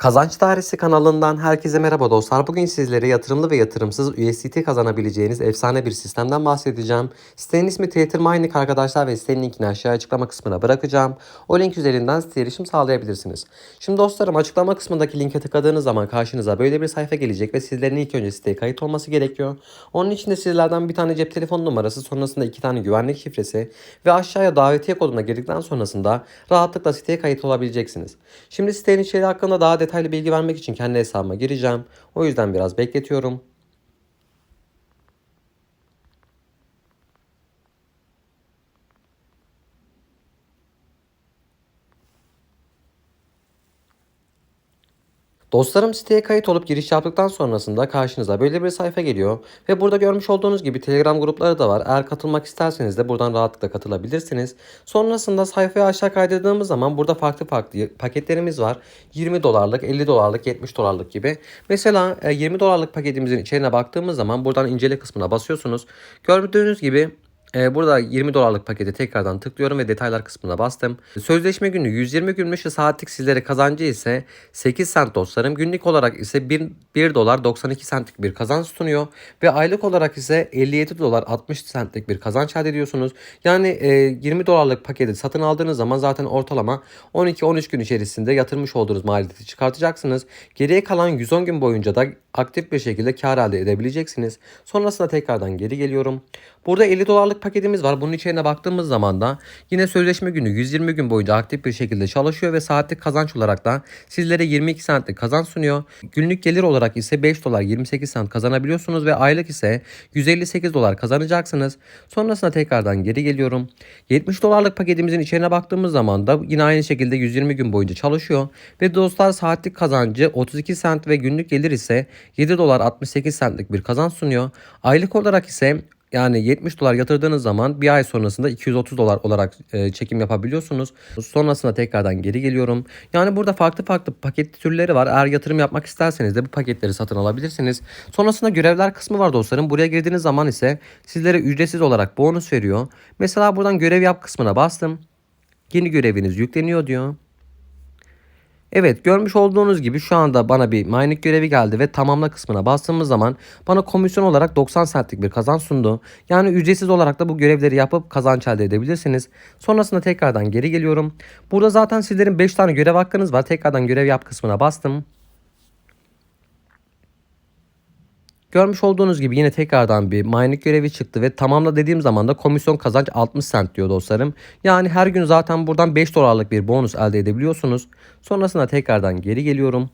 Kazanç Dairesi kanalından herkese merhaba dostlar. Bugün sizlere yatırımlı ve yatırımsız USDT kazanabileceğiniz efsane bir sistemden bahsedeceğim. Sitenin ismi Tether Mining arkadaşlar ve sitenin linkini aşağı açıklama kısmına bırakacağım. O link üzerinden siteye erişim sağlayabilirsiniz. Şimdi dostlarım açıklama kısmındaki linke tıkladığınız zaman karşınıza böyle bir sayfa gelecek ve sizlerin ilk önce siteye kayıt olması gerekiyor. Onun için de sizlerden bir tane cep telefonu numarası sonrasında iki tane güvenlik şifresi ve aşağıya davetiye koduna girdikten sonrasında rahatlıkla siteye kayıt olabileceksiniz. Şimdi sitenin içeriği hakkında daha detaylı bilgi vermek için kendi hesabıma gireceğim. O yüzden biraz bekletiyorum. Dostlarım siteye kayıt olup giriş yaptıktan sonrasında karşınıza böyle bir sayfa geliyor. Ve burada görmüş olduğunuz gibi Telegram grupları da var. Eğer katılmak isterseniz de buradan rahatlıkla katılabilirsiniz. Sonrasında sayfayı aşağı kaydırdığımız zaman burada farklı farklı paketlerimiz var. 20 dolarlık, 50 dolarlık, 70 dolarlık gibi. Mesela 20 dolarlık paketimizin içeriğine baktığımız zaman buradan incele kısmına basıyorsunuz. Gördüğünüz gibi ee, burada 20 dolarlık paketi tekrardan tıklıyorum ve detaylar kısmına bastım. Sözleşme günü 120 günmüş saatlik sizlere kazancı ise 8 sent dostlarım. Günlük olarak ise 1, 1 dolar 92 centlik bir kazanç sunuyor. Ve aylık olarak ise 57 dolar 60 centlik bir kazanç elde ediyorsunuz. Yani e, 20 dolarlık paketi satın aldığınız zaman zaten ortalama 12-13 gün içerisinde yatırmış olduğunuz maliyeti çıkartacaksınız. Geriye kalan 110 gün boyunca da aktif bir şekilde kar elde edebileceksiniz. Sonrasında tekrardan geri geliyorum. Burada 50 dolarlık paketimiz var. Bunun içeriğine baktığımız zaman da yine sözleşme günü 120 gün boyunca aktif bir şekilde çalışıyor ve saatlik kazanç olarak da sizlere 22 centlik kazanç sunuyor. Günlük gelir olarak ise 5 dolar 28 cent kazanabiliyorsunuz ve aylık ise 158 dolar kazanacaksınız. Sonrasında tekrardan geri geliyorum. 70 dolarlık paketimizin içeriğine baktığımız zaman da yine aynı şekilde 120 gün boyunca çalışıyor ve dostlar saatlik kazancı 32 cent ve günlük gelir ise 7 dolar 68 centlik bir kazanç sunuyor. Aylık olarak ise yani 70 dolar yatırdığınız zaman bir ay sonrasında 230 dolar olarak e, çekim yapabiliyorsunuz. Sonrasında tekrardan geri geliyorum. Yani burada farklı farklı paket türleri var. Eğer yatırım yapmak isterseniz de bu paketleri satın alabilirsiniz. Sonrasında görevler kısmı var dostlarım. Buraya girdiğiniz zaman ise sizlere ücretsiz olarak bonus veriyor. Mesela buradan görev yap kısmına bastım. Yeni göreviniz yükleniyor diyor. Evet görmüş olduğunuz gibi şu anda bana bir mining görevi geldi ve tamamla kısmına bastığımız zaman bana komisyon olarak 90 centlik bir kazanç sundu. Yani ücretsiz olarak da bu görevleri yapıp kazanç elde edebilirsiniz. Sonrasında tekrardan geri geliyorum. Burada zaten sizlerin 5 tane görev hakkınız var. Tekrardan görev yap kısmına bastım. Görmüş olduğunuz gibi yine tekrardan bir mining görevi çıktı ve tamamla dediğim zaman da komisyon kazanç 60 cent diyor dostlarım. Yani her gün zaten buradan 5 dolarlık bir bonus elde edebiliyorsunuz. Sonrasında tekrardan geri geliyorum.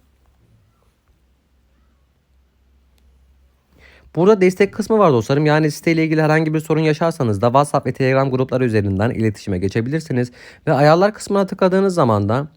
Burada destek kısmı var dostlarım. Yani siteyle ilgili herhangi bir sorun yaşarsanız da WhatsApp ve Telegram grupları üzerinden iletişime geçebilirsiniz. Ve ayarlar kısmına tıkladığınız zaman da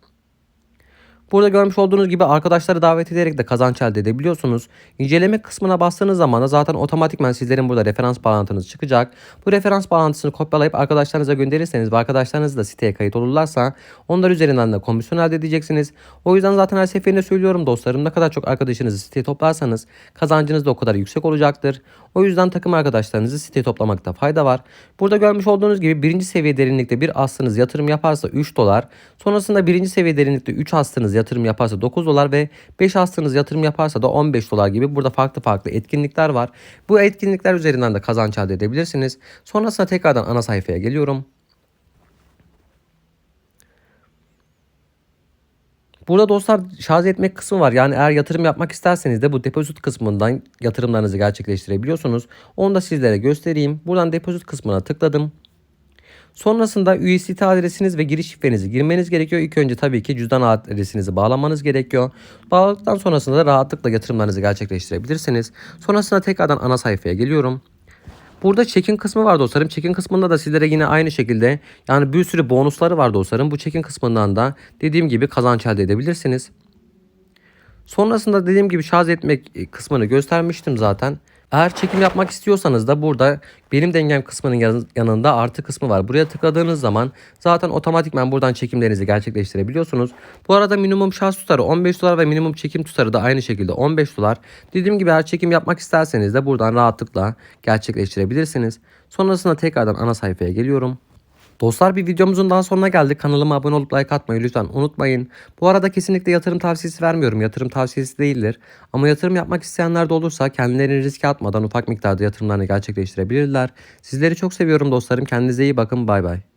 Burada görmüş olduğunuz gibi arkadaşları davet ederek de kazanç elde edebiliyorsunuz. İnceleme kısmına bastığınız zaman da zaten otomatikman sizlerin burada referans bağlantınız çıkacak. Bu referans bağlantısını kopyalayıp arkadaşlarınıza gönderirseniz ve arkadaşlarınız da siteye kayıt olurlarsa onlar üzerinden de komisyon elde edeceksiniz. O yüzden zaten her seferinde söylüyorum dostlarım ne kadar çok arkadaşınızı siteye toplarsanız kazancınız da o kadar yüksek olacaktır. O yüzden takım arkadaşlarınızı siteye toplamakta fayda var. Burada görmüş olduğunuz gibi birinci seviye derinlikte bir aslınız yatırım yaparsa 3 dolar. Sonrasında birinci seviye derinlikte 3 aslınız yatırım yaparsa 9 dolar ve 5 aslınız yatırım yaparsa da 15 dolar gibi burada farklı farklı etkinlikler var. Bu etkinlikler üzerinden de kazanç elde edebilirsiniz. Sonrasında tekrardan ana sayfaya geliyorum. Burada dostlar şarj etmek kısmı var. Yani eğer yatırım yapmak isterseniz de bu depozit kısmından yatırımlarınızı gerçekleştirebiliyorsunuz. Onu da sizlere göstereyim. Buradan depozit kısmına tıkladım. Sonrasında USDT adresiniz ve giriş şifrenizi girmeniz gerekiyor. İlk önce tabii ki cüzdan adresinizi bağlamanız gerekiyor. Bağladıktan sonrasında da rahatlıkla yatırımlarınızı gerçekleştirebilirsiniz. Sonrasında tekrardan ana sayfaya geliyorum. Burada check-in kısmı var dostlarım. Check-in kısmında da sizlere yine aynı şekilde yani bir sürü bonusları var dostlarım. Bu check-in kısmından da dediğim gibi kazanç elde edebilirsiniz. Sonrasında dediğim gibi şarj etmek kısmını göstermiştim zaten. Eğer çekim yapmak istiyorsanız da burada benim dengem kısmının yanında artı kısmı var. Buraya tıkladığınız zaman zaten otomatikman buradan çekimlerinizi gerçekleştirebiliyorsunuz. Bu arada minimum şarj tutarı 15 dolar ve minimum çekim tutarı da aynı şekilde 15 dolar. Dediğim gibi eğer çekim yapmak isterseniz de buradan rahatlıkla gerçekleştirebilirsiniz. Sonrasında tekrardan ana sayfaya geliyorum. Dostlar bir videomuzun daha sonuna geldik. Kanalıma abone olup like atmayı lütfen unutmayın. Bu arada kesinlikle yatırım tavsiyesi vermiyorum. Yatırım tavsiyesi değildir. Ama yatırım yapmak isteyenler de olursa kendilerini riske atmadan ufak miktarda yatırımlarını gerçekleştirebilirler. Sizleri çok seviyorum dostlarım. Kendinize iyi bakın. Bay bay.